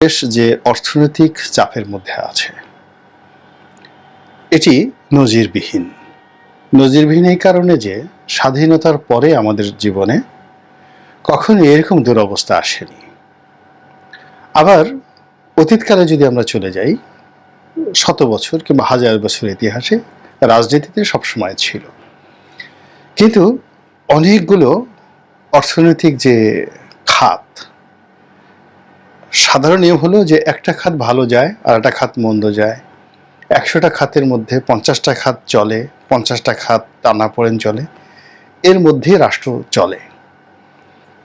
দেশ যে অর্থনৈতিক চাপের মধ্যে আছে, এটি নজিরবিহীন। নজিরবিহীন এই কারণে যে স্বাধীনতার পরে আমাদের জীবনে কখনো এরকম দুরবস্থা আসেনি। আবার অতীতকালে যদি আমরা চলে যাই, শত বছর কিংবা হাজার বছর ইতিহাসে রাজনীতিতে সবসময় ছিল। কিন্তু অনেকগুলো অর্থনৈতিক যে খাত সাধারণ নিয়ম হলো যে একটা খাত ভালো যায় আর একটা খাত মন্দ যায়। একশোটা খাতের মধ্যে পঞ্চাশটা খাত চলে, পঞ্চাশটা খাত টানা পড়েন চলে, এর মধ্যে রাষ্ট্র চলে।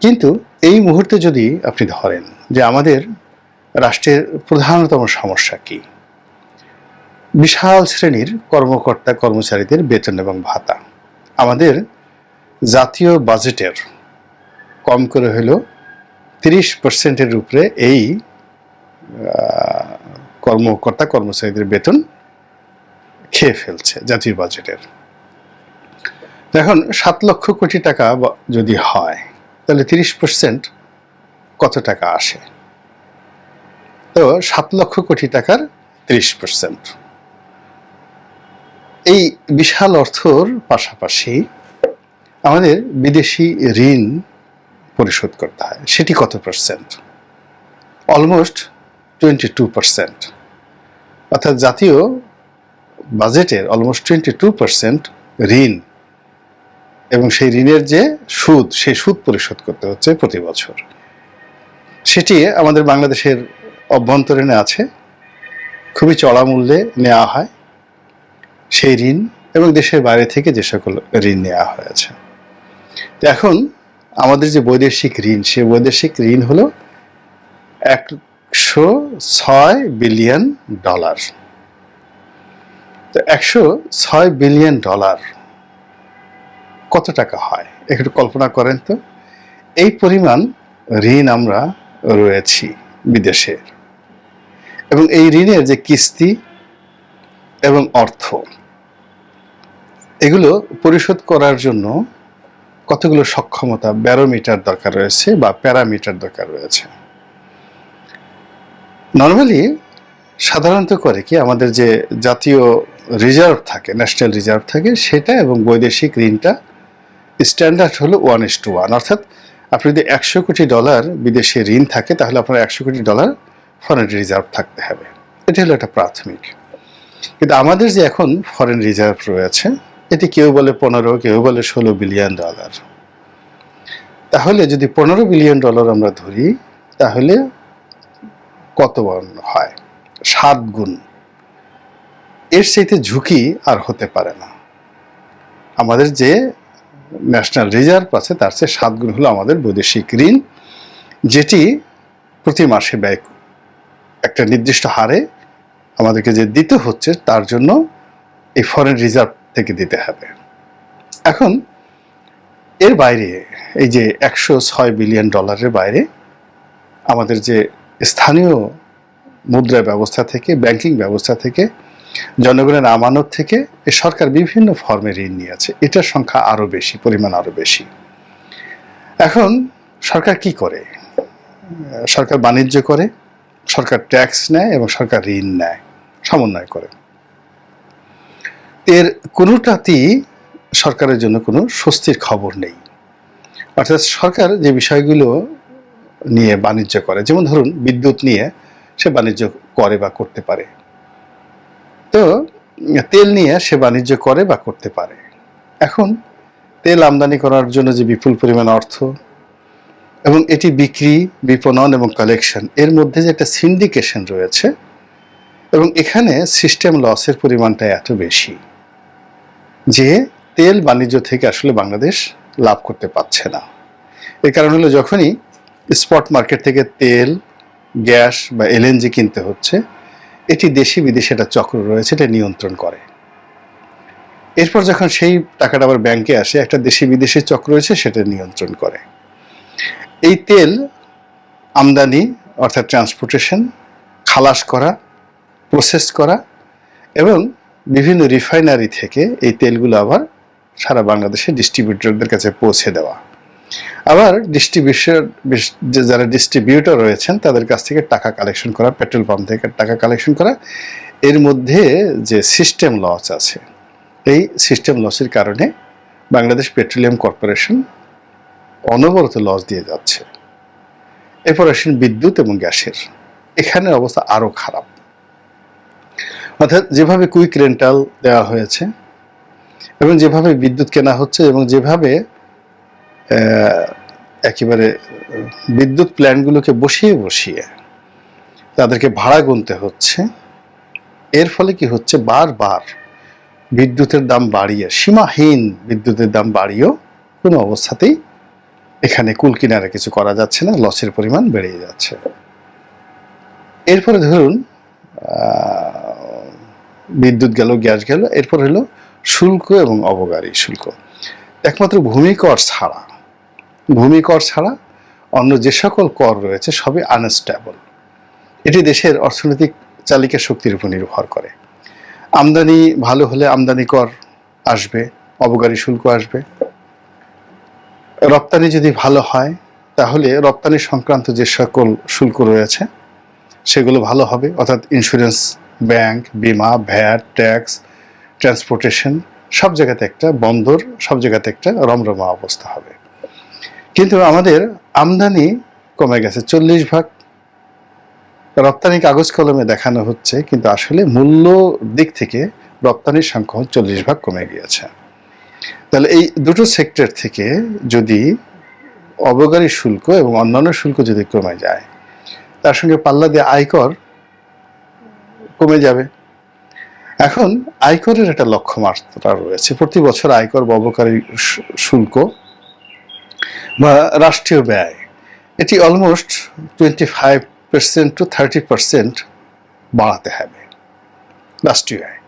কিন্তু এই মুহূর্তে যদি আপনি ধরেন যে আমাদের রাষ্ট্রের প্রধানতম সমস্যা কি? বিশাল শ্রেণির কর্মকর্তা কর্মচারীদের বেতন এবং ভাতা। আমাদের জাতীয় বাজেটের কম করে হলো তিরিশ পার্সেন্টের উপরে এই কর্মকর্তা কর্মচারীদের বেতন খেয়ে ফেলছে জাতীয় বাজেটের। এখন সাত লক্ষ কোটি টাকা যদি হয়, তাহলে তিরিশ পার্সেন্ট কত টাকা আসে? তো সাত লক্ষ কোটি টাকার তিরিশ পার্সেন্ট এই বিশাল অর্থর পাশাপাশি আমাদের বিদেশি ঋণ পরিশোধ করতে হয়। সেটি কত percent almost twenty two percent অর্থাৎ জাতীয় বাজেটের অলমোস্ট টোয়েন্টি টু পার্সেন্ট ঋণ। এবং সেই ঋণের যে সুদ, সেই সুদ পরিশোধ করতে হচ্ছে প্রতি বছর। সেটি আমাদের বাংলাদেশের অভ্যন্তরীণে আছে। খুবই চড়া মূল্যে নেওয়া হয় সেই ঋণ এবং দেশের বাইরে থেকে যে সকল ঋণ নেওয়া হয়েছে। এখন আমাদের যে বৈদেশিক ঋণ, সে বৈদেশিক ঋণ হলো একশো ছয় বিলিয়ন ডলার। তো একশো ছয় বিলিয়ন ডলার কত টাকা হয়? একটু কল্পনা করেন তো। এই পরিমাণ ঋণ আমরা রয়েছি বিদেশের এবং এই ঋণের যে কিস্তি এবং অর্থ, এগুলো পরিশোধ করার জন্য কতগুলো সক্ষমতা ব্যারোমিটার দরকার রয়েছে বা প্যারামিটার দরকার রয়েছে? নর্মালি সাধারণত করে কি আমাদের যে জাতীয় রিজার্ভ থাকে ন্যাশনাল রিজার্ভ থাকে, সেটা এবং বৈদেশিক ঋণটা স্ট্যান্ডার্ড হলো ওয়ান ইস টু ওয়ান অর্থাৎ আপনি যদি একশো কোটি ডলার বিদেশে ঋণ থাকে, তাহলে আপনার একশো কোটি ডলার ফরেন রিজার্ভ থাকতে হবে। এটা হলো একটা প্রাথমিক। কিন্তু আমাদের যে এখন ফরেন রিজার্ভ রয়েছে এটি কেউ বলে পনেরো, কেউ বলে ষোলো বিলিয়ন ডলার। তাহলে যদি পনেরো বিলিয়ন ডলার আমরা ধরি, তাহলে কত হয়? সাত গুণ। এর চাইতে ঝুঁকি আর হতে পারে না। আমাদের যে ন্যাশনাল রিজার্ভ আছে, তার চেয়ে সাত গুণ হলো আমাদের বৈদেশিক ঋণ, যেটি প্রতি মাসে ব্যয় একটা নির্দিষ্ট হারে আমাদেরকে যে দিতে হচ্ছে, তার জন্য এই ফরেন রিজার্ভ থেকে দিতে হবে। এখন এর বাইরে এই যে একশো ছয় বিলিয়ন ডলারের বাইরে আমাদের যে স্থানীয় মুদ্রা ব্যবস্থা থেকে, ব্যাংকিং ব্যবস্থা থেকে, জনগণের আমানত থেকে এ সরকার বিভিন্ন ফর্মে ঋণ নিয়েছে এটার সংখ্যা আরও বেশি, পরিমাণ আরও বেশি। এখন সরকার কি করে? সরকার বাণিজ্য করে, সরকার ট্যাক্স নেয় এবং সরকার ঋণ নেয়, সমন্বয় করে। এর কোনোটাতেই সরকারের জন্য কোনো স্বস্তির খবর নেই। অর্থাৎ সরকার যে বিষয়গুলো নিয়ে বাণিজ্য করে, যেমন ধরুন বিদ্যুৎ নিয়ে সে বাণিজ্য করে বা করতে পারে। তো তেল নিয়ে সে বাণিজ্য করে বা করতে পারে। এখন তেল আমদানি করার জন্য যে বিপুল পরিমাণ অর্থ এবং এটি বিক্রি, বিপণন এবং কালেকশন এর মধ্যে যে একটা সিন্ডিকেশন রয়েছে এবং এখানে সিস্টেম লসের পরিমাণটা এত বেশি। যে তেল বাণিজ্য থেকে আসলে বাংলাদেশ লাভ করতে পারছে না। এর কারণ হলো যখনই স্পট মার্কেট থেকে তেল, গ্যাস বা এলএনজি কিনতে হচ্ছে, এটি দেশি বিদেশি একটা চক্র রয়েছে, এটা নিয়ন্ত্রণ করে। এরপর যখন সেই টাকাটা আবার ব্যাংকে আসে, একটা দেশি বিদেশি চক্র রয়েছে, সেটা নিয়ন্ত্রণ করে। এই তেল আমদানি অর্থাৎ ট্রান্সপোর্টেশন খালাস করা প্রসেস করা এবং বিভিন্ন রিফাইনারি থেকে এই তেলগুলো আবার সারা বাংলাদেশে ডিস্ট্রিবিউটরদের কাছে পৌঁছে দেওয়া। আবার ডিস্ট্রিবিউশন যারা ডিস্ট্রিবিউটর রয়েছেন, তাদের কাছ থেকে টাকা কালেকশন করা পেট্রোল পাম্প থেকে টাকা কালেকশন করা। এর মধ্যে যে সিস্টেম লস আছে, এই সিস্টেম লসের কারণে বাংলাদেশ পেট্রোলিয়াম কর্পোরেশন অনবরত লস দিয়ে যাচ্ছে। এরপর আসেন বিদ্যুৎ এবং গ্যাসের। এখানে অবস্থা আরও খারাপ। অর্থাৎ যেভাবে কুইক রেন্টাল দেওয়া হয়েছে এবং যেভাবে বিদ্যুৎ কেনা হচ্ছে এবং যেভাবে একেবারে বিদ্যুৎ প্ল্যান্টগুলোকে বসিয়ে বসিয়ে তাদেরকে ভাড়া গুনতে হচ্ছে, এর ফলে কি হচ্ছে বারবার বিদ্যুতের দাম বাড়িয়ে, সীমাহীন বিদ্যুতের দাম বাড়িয়েও কোনো অবস্থাতেই এখানে কুল কিনারে কিছু করা যাচ্ছে না, লসের পরিমাণ বেড়ে যাচ্ছে। এরপরে ধরুন বিদ্যুৎ গেল, গ্যাস গেল, এরপর হলো শুল্ক এবং অবগারী শুল্ক। একমাত্র ভূমিকর ছাড়া ভূমিকর ছাড়া অন্য যে সকল কর রয়েছে সবই আনস্টেবল এটি দেশের অর্থনৈতিক চালিকা শক্তির উপর নির্ভর করে। আমদানি ভালো হলে আমদানি কর আসবে অবগারী শুল্ক আসবে। রপ্তানি যদি ভালো হয়, তাহলে রপ্তানি সংক্রান্ত যে সকল শুল্ক রয়েছে, সেগুলো ভালো হবে, অর্থাৎ ইন্স্যুরেন্স ব্যাংক, বিমা, ভ্যাট, ট্যাক্স, ট্রান্সপোর্টেশন, সব জায়গাতে একটা বন্দর, সব জায়গাতে একটা রমরমা অবস্থা হবে। কিন্তু আমাদের আমদানি কমে গেছে চল্লিশ ভাগ। রপ্তানি কাগজ কলমে দেখানো হচ্ছে, কিন্তু আসলে মূল্য দিক থেকে রপ্তানির সংখ্যা চল্লিশ ভাগ কমে গিয়েছে। তাহলে এই দুটো সেক্টর থেকে যদি অবগারী শুল্ক এবং অন্যান্য শুল্ক যদি কমে যায়, তার সঙ্গে পাল্লা দিয়ে আয়কর কমে যাবে। এখন আয়করের একটা লক্ষ্যমাত্রা রয়েছে। প্রতি বছর আয়কর ববকারী শুল্ক বা রাষ্ট্রীয় ব্যয়, এটি almost twenty five percent to thirty percent বাড়াতে হবে রাষ্ট্রীয় আয়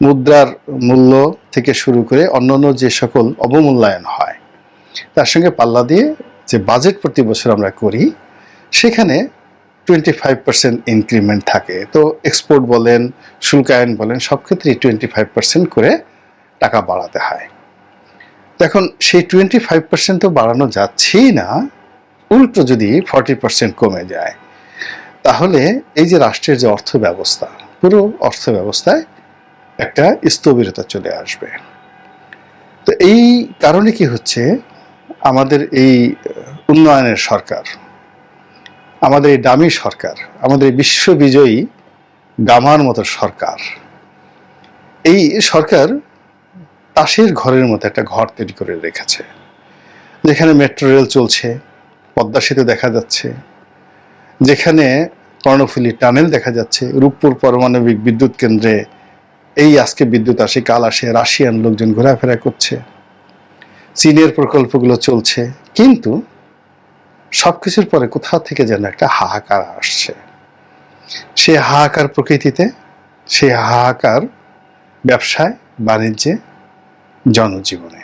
মুদ্রার মূল্য থেকে শুরু করে অন্যান্য যে সকল অবমূল্যায়ন হয়, তার সঙ্গে পাল্লা দিয়ে যে বাজেট প্রতি বছর আমরা করি, সেখানে টোয়েন্টি ফাইভ পার্সেন্ট ইনক্রিমেন্ট থাকে। তো এক্সপোর্ট বলেন, শুল্কায়ন বলেন, সব ক্ষেত্রেই টোয়েন্টি ফাইভ পার্সেন্ট করে টাকা বাড়াতে হয়। এখন সেই টোয়েন্টি ফাইভ পার্সেন্ট তো বাড়ানো যাচ্ছেই না, উল্টো যদি ফর্টি পার্সেন্ট কমে যায়, তাহলে এই যে রাষ্ট্রের যে অর্থ ব্যবস্থা পুরো অর্থ ব্যবস্থায় একটা স্থবিরতা চলে আসবে। তো এই কারণে কি হচ্ছে? আমাদের এই উন্নয়নের সরকার আমাদের এই দামি সরকার, আমাদের বিশ্ববিজয়ী গামার মতো সরকার, এই সরকার তাসের ঘরের মতো একটা ঘর তৈরি করে রেখেছে, যেখানে মেট্রো রেল চলছে, পদ্মা সেতু দেখা যাচ্ছে, যেখানে কর্ণফুলী টানেল দেখা যাচ্ছে, রূপপুর পারমাণবিক বিদ্যুৎ কেন্দ্রে এই আজকে বিদ্যুৎ আসে, কাল আসে, রাশিয়ান লোকজন ঘোরাফেরা করছে, চীনের প্রকল্পগুলো চলছে, কিন্তু সবকিছুর পরে কোথাও থেকে যেন একটা হাহাকার আসছে। সে হাহাকার প্রকৃতিতে সে হাহাকার ব্যবসায়, বাণিজ্যে, জনজীবনে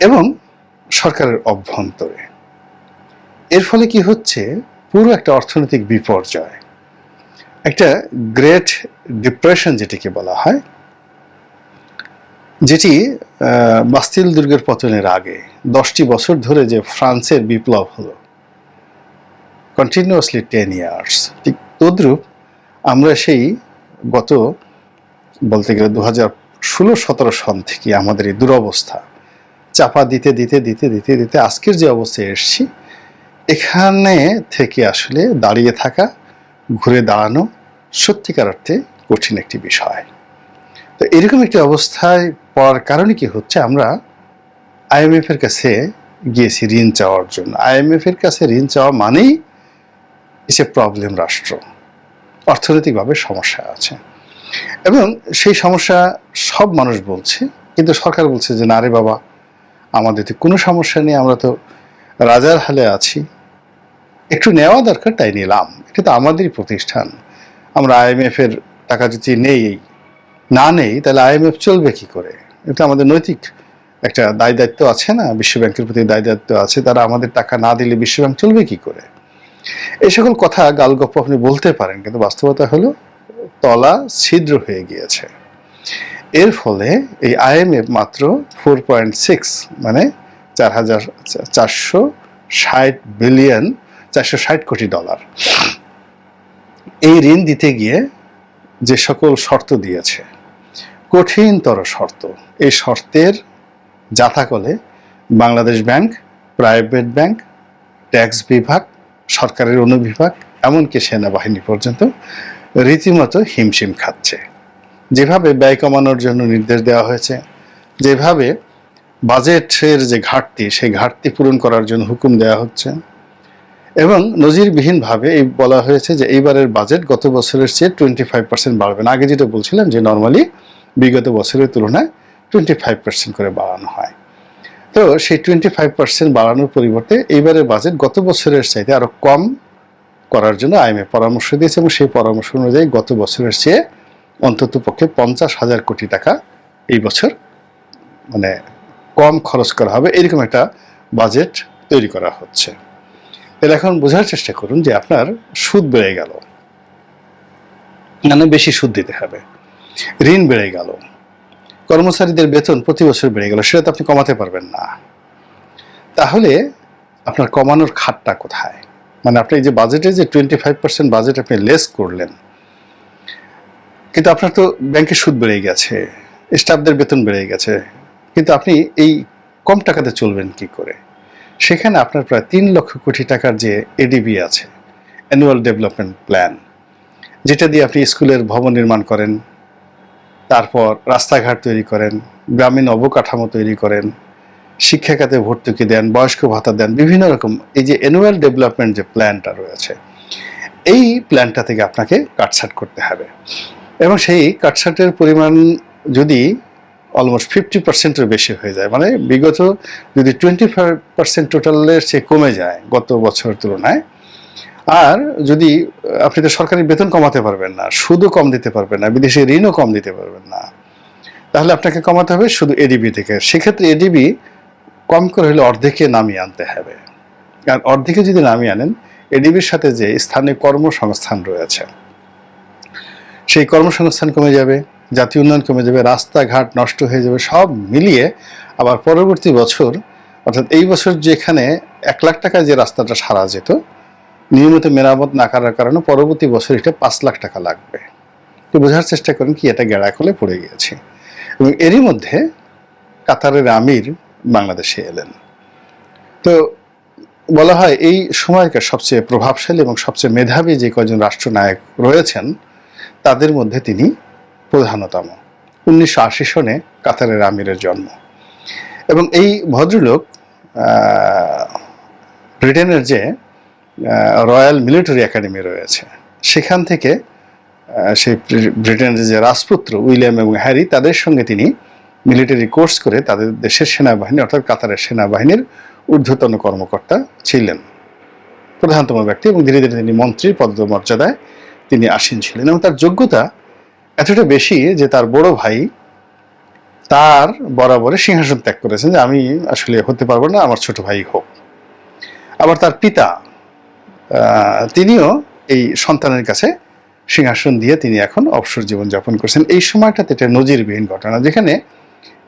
এবং সরকারের অভ্যন্তরে। এর ফলে কি হচ্ছে? পুরো একটা অর্থনৈতিক বিপর্যয়। একটা গ্রেট ডিপ্রেশন যেটিকে বলা হয় যেটি বাস্তিল দুর্গের পতনের আগে দশটি বছর ধরে যে ফ্রান্সের বিপ্লব হলো। কন্টিনিউয়াসলি টেন ইয়ার্স ঠিক তদ্রূপ আমরা সেই গত, বলতে গেলে দু হাজার ষোলো, সতেরো সন থেকে আমাদের এই দুরবস্থা চাপা দিতে দিতে দিতে দিতে দিতে আজকের যে অবস্থায় এসছি, এখানে থেকে আসলে দাঁড়িয়ে থাকা, ঘুরে দাঁড়ানো সত্যিকার অর্থে কঠিন একটি বিষয়। তো এরকম একটি অবস্থায় পড়ার কারণে কি হচ্ছে, আমরা আইএমএফ এর কাছে গিয়েছি ঋণ চাওয়ার জন্য। আইএমএফ এর কাছে ঋণ চাওয়া মানেই এসে প্রবলেম রাষ্ট্র। অর্থনৈতিকভাবে সমস্যা আছে। এবং সেই সমস্যা সব মানুষ বলছে, কিন্তু সরকার বলছে যে, না রে বাবা, আমাদের তো কোনো সমস্যা নেই, আমরা তো রাজার হালে আছি। একটু নেওয়া দরকার, তাই নিলাম। এটা তো আমাদেরই প্রতিষ্ঠান। আমরা আইএমএফ এর টাকা যদি নেই, না নেই, তাহলে আইএমএফ চলবে কি করে? এটা আমাদের নৈতিক একটা দায় দায়িত্ব আছে না? বিশ্ব ব্যাংকের প্রতি দায় দায়িত্ব আছে। তারা আমাদের টাকা না দিলে বিশ্ব ব্যাংক চলবে কি করে? এই সকল কথা গালগপ্প আপনি বলতে পারেন, কিন্তু বাস্তবতা হলো তলা ছিদ্র হয়ে গিয়েছে। এর ফলে এই আইএমএফ মাত্র ফোর পয়েন্ট সিক্স মানে চার হাজার চারশো ষাট বিলিয়ন, চারশো ষাট কোটি ডলার। এই ঋণ দিতে গিয়ে যে সকল শর্ত দিয়েছে কঠিনতর শর্ত। এই শর্তের জাথাকলে Bangladesh bank, private bank, tax বিভাগ, সরকারের অনুবিভাগ, এমনকি সেনাবাহিনী পর্যন্ত রীতিমতো হিমশিম খাচ্ছে। যেভাবে ব্যয় কমানোর জন্য নির্দেশ দেওয়া হয়েছে, যেভাবে বাজেটের যে ঘাটতি, সেই ঘাটতি পূরণ করার জন্য হুকুম দেওয়া হচ্ছে এবং নজিরবিহীনভাবে এই বলা হয়েছে যে এইবারের বাজেট গত বছরের চেয়ে টোয়েন্টি ফাইভ পার্সেন্ট বাড়বে না। আগে যেটা বলছিলাম যে নর্মালি বিগত বছরের তুলনায় টোয়েন্টি ফাইভ পার্সেন্ট করে বাড়ানো হয়। তো সেই টোয়েন্টি ফাইভ পার্সেন্ট বাড়ানোর পরিবর্তে এইবারের বাজেট গত বছরের চাইতে আরও কম করার জন্য আইএমএ পরামর্শ দিয়েছে এবং সেই পরামর্শ অনুযায়ী গত বছরের চেয়ে অন্তত পক্ষে পঞ্চাশ হাজার কোটি টাকা এই বছর মানে কম খরচ করা হবে, এরকম একটা বাজেট তৈরি করা হচ্ছে। তাহলে এখন বোঝার চেষ্টা করুন যে আপনার সুদ বেড়ে গেল। মানে বেশি সুদ দিতে হবে। ঋণ বেড়ে গেল। কর্মচারীদের বেতন প্রতি বছর বেড়ে গেল, সেটা তো আপনি কমাতে পারবেন না। তাহলে আপনার কমানোর খাতটা কোথায়? মানে আপনি যে বাজেটে যে টোয়েন্টি ফাইভ পার্সেন্ট বাজেট আপনি লেস করলেন, কিন্তু আপনার তো ব্যাংকের সুদ বেড়ে গেছে স্টাফদের বেতন বেড়ে গেছে, কিন্তু আপনি এই কম টাকাতে চলবেন কি করে? সেখানে আপনার প্রায় তিন লক্ষ কোটি টাকার যে এডিবি আছে অ্যানুয়াল ডেভেলপমেন্ট প্ল্যান যেটা দিয়ে আপনি স্কুলের ভবন নির্মাণ করেন তারপর রাস্তাঘাট তৈরি করেন, গ্রামীণ অবকাঠামো তৈরি করেন শিক্ষা খাতে ভর্তুকি দেন, বয়স্ক ভাতা দেন, বিভিন্ন রকম এই যে অ্যানুয়াল ডেভেলপমেন্ট যে প্ল্যানটা রয়েছে, এই প্ল্যানটা থেকে আপনাকে কাটছাট করতে হবে। এবং সেই কাটছাটের পরিমাণ যদি অলমোস্ট ফিফটি পার্সেন্টের বেশি হয়ে যায় মানে বিগত যদি টোয়েন্টি ফাইভ পার্সেন্ট টোটালের চেয়ে কমে যায় গত বছরের তুলনায় আর যদি আপনি তো সরকারি বেতন কমাতে পারবেন না, সুদও কম দিতে পারবেন না, বিদেশি ঋণও কম দিতে পারবেন না, তাহলে আপনাকে কমাতে হবে শুধু এডিবি থেকে। সেক্ষেত্রে এডিবি কম করে হলে অর্ধেকে নামিয়ে আনতে হবে। আর অর্ধেকে যদি নামিয়ে আনেন এডিবির সাথে যে স্থানীয় কর্মসংস্থান রয়েছে, সেই কর্মসংস্থান কমে যাবে, জাতীয় উন্নয়ন কমে যাবে, রাস্তাঘাট নষ্ট হয়ে যাবে, সব মিলিয়ে আবার পরবর্তী বছর, অর্থাৎ এই বছর যেখানে এক লাখ টাকায় যে রাস্তাটা সারা যেত নিয়মিত মেরামত না করার কারণে পরবর্তী বছর এটা পাঁচ লাখ টাকা লাগবে। তো বোঝার চেষ্টা করেন কি এটা গেড়া খোলে পড়ে গিয়েছে। এবং এরই মধ্যে কাতারের আমির বাংলাদেশে এলেন। তো বলা হয় এই সময়কার সবচেয়ে প্রভাবশালী এবং সবচেয়ে মেধাবী যে কজন রাষ্ট্রনায়ক রয়েছেন, তাদের মধ্যে তিনি প্রধানতম। উনিশশো আশি সনে কাতারের আমিরের জন্ম। এবং এই ভদ্রলোক ব্রিটেনের যে রয়্যাল মিলিটারি একাডেমি রয়েছে। সেখান থেকে সেই ব্রিটেনের যে রাজপুত্র উইলিয়াম এবং হ্যারি, তাদের সঙ্গে তিনি মিলিটারি কোর্স করে তাদের দেশের সেনাবাহিনী, অর্থাৎ কাতারের সেনাবাহিনীর ঊর্ধ্বতন কর্মকর্তা ছিলেন। প্রধানতম ব্যক্তি এবং ধীরে ধীরে তিনি মন্ত্রীর পদমর্যাদায় তিনি আসীন ছিলেন এবং তার যোগ্যতা এতটা বেশি যে তার বড় ভাই তার বরাবরে সিংহাসন ত্যাগ করেছেন যে আমি আসলে হতে পারব না, আমার ছোট ভাই হোক। আবার তার পিতা তিনিও এই সন্তানের কাছে সিংহাসন দিয়ে তিনি এখন অবসর জীবন যাপন করছেন। এই সময়টাতে এটা নজিরবিহীন ঘটনা, যেখানে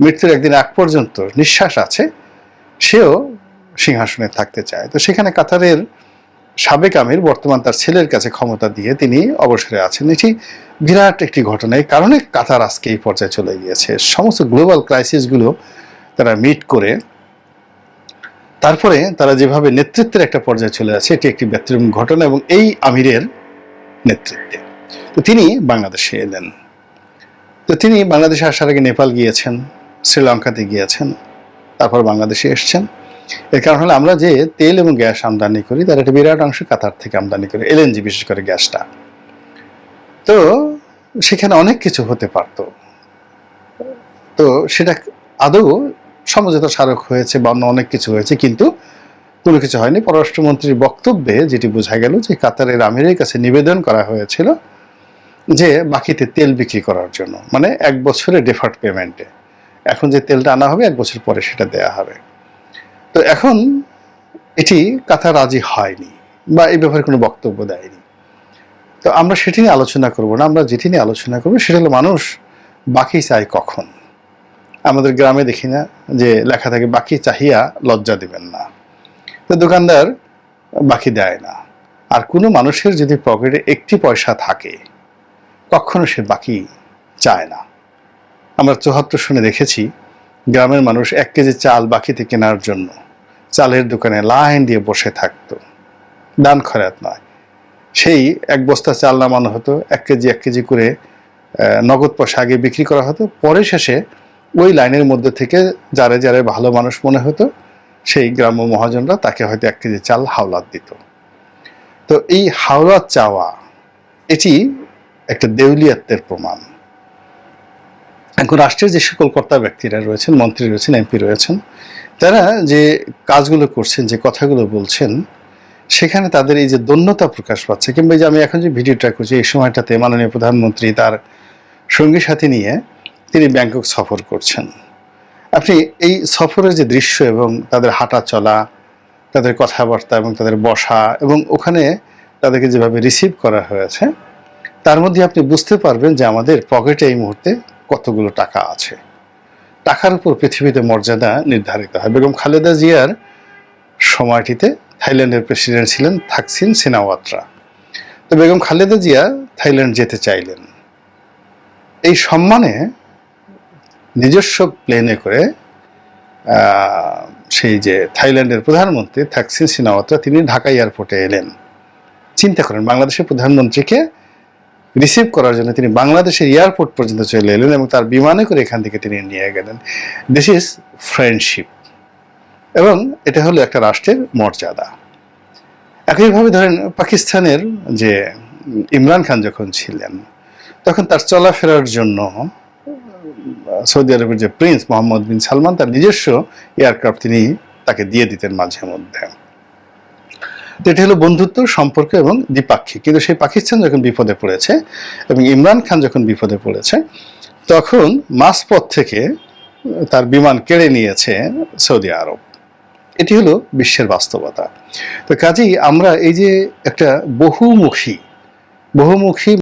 মৃত্যুর একদিন আগ পর্যন্ত নিঃশ্বাস আছে, সেও সিংহাসনে থাকতে চায়। তো সেখানে কাতারের সাবেক আমির, বর্তমান তার ছেলের কাছে ক্ষমতা দিয়ে তিনি অবসরে আছেন। এটি বিরাট একটি ঘটনা। এই কারণে কাতার আজকে এই পর্যায়ে চলে গিয়েছে। সমস্ত গ্লোবাল ক্রাইসিসগুলো তারা মিট করে তারপরে তারা যেভাবে নেতৃত্বের একটা পর্যায়ে চলে আসে, এটি একটি ব্যতিক্রম ঘটনা এবং এই আমিরের নেতৃত্বে। তো তিনি বাংলাদেশে এলেন। তো তিনি বাংলাদেশে আসার আগে নেপাল গিয়েছেন, শ্রীলঙ্কাতে গিয়েছেন, তারপর বাংলাদেশে এসছেন। এর কারণ হলো আমরা যে তেল এবং গ্যাস আমদানি করি, তার একটা বিরাট অংশ কাতার থেকে আমদানি করি এলএনজি বিশেষ করে গ্যাসটা। তো সেখানে অনেক কিছু হতে পারতো। তো সেটা আদৌ সমঝোতা স্মারক হয়েছে বা অন্য অনেক কিছু হয়েছে, কিন্তু কোনো কিছু হয়নি। পররাষ্ট্রমন্ত্রীর বক্তব্যে যেটি বোঝা গেল যে কাতারের আমিরের কাছে নিবেদন করা হয়েছিল যে বাকিতে তেল বিক্রি করার জন্য মানে এক বছরের ডেফার্ট পেমেন্টে এখন যে তেলটা আনা হবে, এক বছর পরে সেটা দেয়া হবে। তো এখন এটি কাতার রাজি হয়নি বা এই ব্যাপারে কোনো বক্তব্য দেয়নি। তো আমরা সেটি নিয়ে আলোচনা করব না, আমরা যেটি নিয়ে আলোচনা করব সেটা হলো, মানুষ বাকি চায় কখন? আমাদের গ্রামে দেখি না যে লেখা থাকে, বাকি চাহিয়া লজ্জা দিবেন না। তো দোকানদার বাকি দেয় না। আর কোনো মানুষের যদি পকেটে একটি পয়সা থাকে, কখনো সে বাকি চায় না। আমরা চুহাত্তর শুনে দেখেছি, গ্রামের মানুষ এক কেজি চাল বাকিতে কেনার জন্য চালের দোকানে লাইন দিয়ে বসে থাকতো। দান খরাত নয়। সেই এক বস্তা চাল নামানো হতো, এক কেজি এক কেজি করে নগদ পয়সা আগে বিক্রি করা হতো। পরে শেষে ওই লাইনের মধ্যে থেকে যারে যারে ভালো মানুষ মনে হতো, সেই গ্রাম্য মহাজনরা তাকে হয়তো এক কেজি চাল হাওলাত দিত। তো এই হাওলাত চাওয়া, এটি একটা দেউলিয়াত্বের প্রমাণ। এখন রাষ্ট্রের যে সকল কর্তা ব্যক্তিরা রয়েছেন, মন্ত্রী রয়েছেন, এমপি রয়েছেন, তারা যে কাজগুলো করছেন, যে কথাগুলো বলছেন, সেখানে তাদের এই যে দন্যতা প্রকাশ পাচ্ছে, কিংবা যে আমি এখন যে ভিডিওটা করছি, এই সময়টাতে মাননীয় প্রধানমন্ত্রী তার সঙ্গী সাথী নিয়ে তিনি ব্যাংকক সফর করছেন। আপনি এই সফরের যে দৃশ্য এবং তাদের হাঁটা চলা, তাদের কথাবার্তা এবং তাদের বসা এবং ওখানে তাদেরকে যেভাবে রিসিভ করা হয়েছে, তার মধ্যে আপনি বুঝতে পারবেন যে আমাদের পকেটে এই মুহূর্তে কতগুলো টাকা আছে। টাকার উপর পৃথিবীতে মর্যাদা নির্ধারিত হয়। বেগম খালেদা জিয়ার সময়টিতে থাইল্যান্ডের প্রেসিডেন্ট ছিলেন থাকসিন সিনাওয়াত্রা। তো বেগম খালেদা জিয়া থাইল্যান্ড যেতে চাইলেন। এই সম্মানে নিজস্ব প্লেনে করে সেই যে থাইল্যান্ডের প্রধানমন্ত্রী থাকসিন সিনাওয়াত্রা তিনি ঢাকা এয়ারপোর্টে এলেন। চিন্তা করেন, বাংলাদেশের প্রধানমন্ত্রীকে রিসিভ করার জন্য তিনি বাংলাদেশের এয়ারপোর্ট পর্যন্ত চলে এলেন এবং তার বিমানে করে এখান থেকে তিনি নিয়ে গেলেন। দিস ইজ ফ্রেন্ডশিপ এবং এটা হলো একটা রাষ্ট্রের মর্যাদা। একইভাবে ধরেন পাকিস্তানের যে ইমরান খান যখন ছিলেন, তখন তার চলাফেরার জন্য সৌদি আরবের যে প্রিন্স মোহাম্মদ বিন সালমান, তার নিজস্ব এয়ারক্রাফট তিনি তাকে দিয়ে দিতেন মাঝে মধ্যে। তো এটা হলো বন্ধুত্ব, সম্পর্ক এবং দ্বিপাক্ষিক। কিন্তু সেই পাকিস্তান যখন বিপদে পড়েছে এবং ইমরান খান যখন বিপদে পড়েছে, তখন মাঝপথ থেকে তার বিমান কেড়ে নিয়েছে সৌদি আরব। এটি হলো বিশ্বের বাস্তবতা। তো কাজেই আমরা এই যে একটা বহুমুখী বহুমুখী